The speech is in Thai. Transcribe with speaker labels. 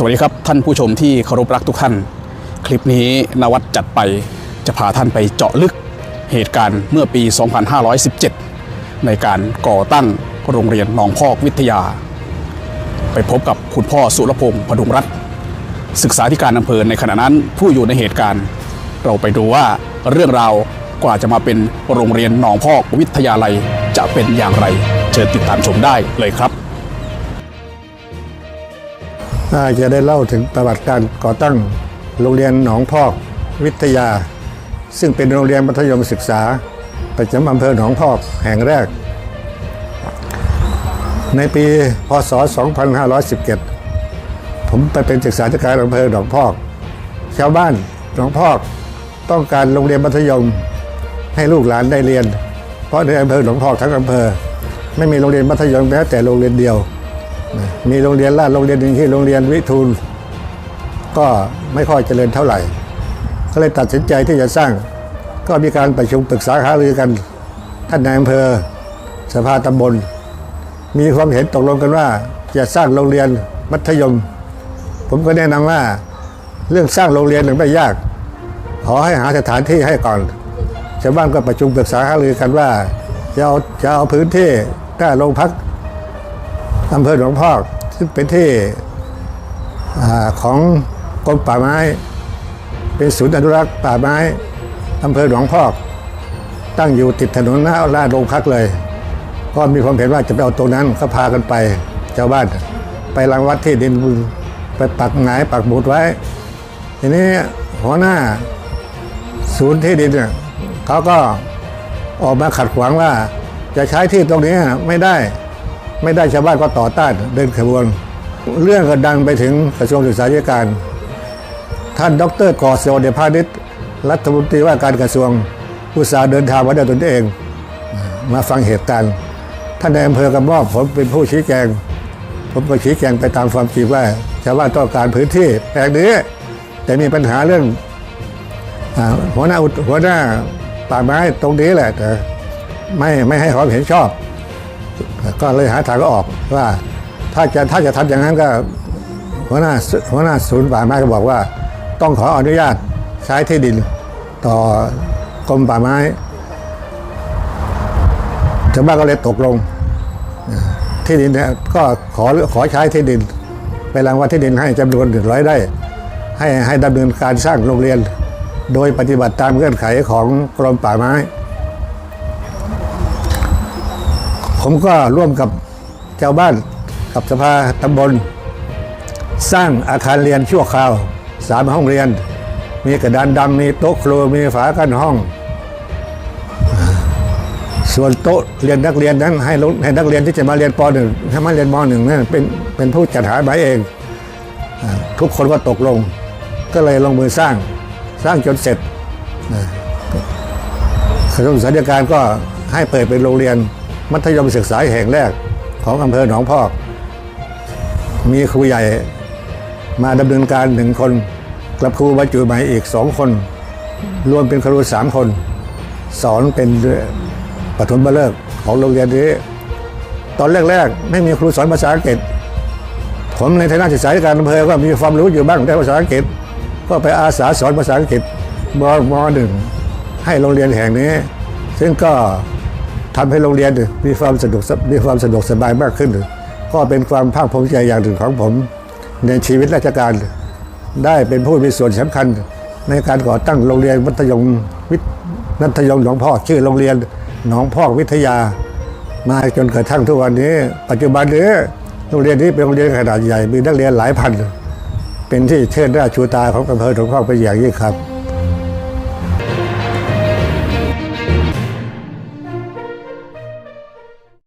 Speaker 1: สวัสดีครับท่านผู้ชมที่เคารพรักทุกท่าน คลิปนี้นวัดจัดไปจะพาท่านไปเจาะลึกเหตุการณ์เมื่อปี 2517 ในการก่อตั้งโรงเรียนหนองพอกวิทยา ไปพบกับคุณพ่อสุรพงศ์พดุงรัตน์ศึกษาธิการอำเภอในขณะนั้นผู้อยู่ในเหตุการณ์ เราไปดูว่าเรื่องราวกว่าจะมาเป็นโรงเรียนหนองพอกวิทยาลัยจะเป็นอย่างไร เชิญติดตามชมได้เลยครับ
Speaker 2: จะได้เล่าถึงประวัติการก่อตั้งโรงเรียนหนองพอกวิทยา ซึ่งเป็นโรงเรียนมัธยมศึกษา ประจำอำเภอหนองพอกแห่งแรก ในปีพศ 2517 ผมไปเป็นศึกษาธิการอำเภอหนองพอก ชาวบ้านหนองพอกต้องการโรงเรียนมัธยมให้ลูกหลานได้เรียน เพราะในอำเภอหนองพอกทั้งอำเภอ ไม่มีโรงเรียนมัธยมแม้แต่โรงเรียนเดียว มีโรงเรียนลาดโรงเรียนหนึ่งที่โรงเรียนวิทูล ก็ไม่ค่อยเจริญเท่าไหร่ ก็เลยตัดสินใจที่จะสร้าง ก็มีการประชุมปรึกษาหารือกัน ท่านนายอำเภอสภาตำบล มีความเห็นตกลงกันว่า จะสร้างโรงเรียนมัธยม ผมก็แนะนำว่าเรื่องสร้างโรงเรียนหนึ่งไม่ยาก ขอให้หาสถานที่ให้ก่อนชาวบ้านก็ประชุมปรึกษาหารือกันว่าจะเอาจะเอาพื้นที่หน้าโรงพัก อำเภอหนองพอกซึ่งเป็นที่อของกรมป่าไม้ เป็นศูนย์อนุรักษ์ป่าไม้อำเภอหนองพอก ตั้งอยู่ติดถนนหน้าลาดโรงพักเลย ก็มีความเห็นว่าจะไปเอาตรงนั้นก็พากันไปชาวบ้าน ไปรังวัดที่ดินไปปักหงายปักหมุดไว้ ทีนี้หัวหน้าศูนย์ที่ดินเขาก็ออกมาขัดขวางว่าจะใช้ที่ตรงนี้ไม่ได้ ไม่ได้ชาวบ้านก็ต่อต้านเดินขบวน เรื่องก็ดังไปถึงกระทรวงศึกษาธิการ ท่านดรกอสโเดพาณิชรัฐมนตรีว่าการกระทรวงอุตสาห์เดินทางมาด้วยตนเอง มาฟังเหตุการณ์ท่านในอำเภอกำมอบผมเป็นผู้ชี้แจง ผมก็ชี้แจงไปตามความจริงว่าชาวบ้านต้องการพื้นที่แปลงนี้แต่มีปัญหาเรื่องหัวหน้าอุหัวหน้าป่าไม้ตรงนี้แหละแต่ไม่ไม่ให้ความเห็นชอบ ก็เลยหาทางออกว่าถ้าจะถ้าจะทำอย่างนั้นก็หัวหน้าหัวหน้าศูนย์ป่าไม้ก็บอกว่า ต้องขออนุญาตใช้ที่ดินต่อกรมป่าไม้ชาวบ้านก็เลยตกลง ที่ดินเนี่ยก็ขอขอใช้ที่ดินไปรางวัดที่ดินให้จำนวนหนึ่งร้อยไร่ให้ให้ดำเนินการสร้างโรงเรียน โดยปฏิบัติตามเงื่อนไขของกรมป่าไม้ ผมก็ร่วมกับชาวบ้านกับสภาตำบล สร้างอาคารเรียนชั่วคราวสามห้องเรียน มีกระดานดำมีโต๊ะครัวมีฝากั้นห้อง ส่วนโต๊ะเรียนนักเรียนนั้นให้ให้นักเรียนที่จะมาเรียนป .1 ถ้ามาเรียนม .1 นั่นเป็นเป็นผู้จัดหาไม้เอง ทุกคนก็ตกลง ก็เลยลงมือสร้างสร้างจนเสร็จกระทรวงศึกษาธิการก็ให้เปิดเป็นโรงเรียน มัธยมศึกษาแห่งแรกของอำเภอหนองพอก มีครูใหญ่มาดำเนินการหนึ่งคนกับครูบรรจุใหม่อีกสองคน รวมเป็นครูสามคน สอนเป็นปฐมฤกษ์ของโรงเรียนนี้ ตอนแรกๆ ไม่มีครูสอนภาษาอังกฤษ ผมในฐานะศึกษาธิการอำเภอก็มีความรู้อยู่บ้างในภาษาอังกฤษ ก็ไปอาสาสอนภาษาอังกฤษมมหนึ่งให้โรงเรียนแห่งนี้ ซึ่งก็ ทำให้โรงเรียนมีความสะดวกมีความสะดวกสบายมากขึ้น ก็เป็นความภาคภูมิใจอย่างหนึ่งของผมในชีวิตราชการ ได้เป็นผู้มีส่วนสำคัญในการก่อตั้งโรงเรียนมัธยมวิทย์มัธยมหนองพอกชื่อโรงเรียนหนองพอกวิทยา มาจนกระทั่งทุกวันนี้ ปัจจุบันนี้โรงเรียนนี้เป็นโรงเรียนขนาดใหญ่มีนักเรียนหลายพัน เป็นที่เชิดหน้าชูตาของอำเภอหนองพอกเป็นอย่างยิ่งครับ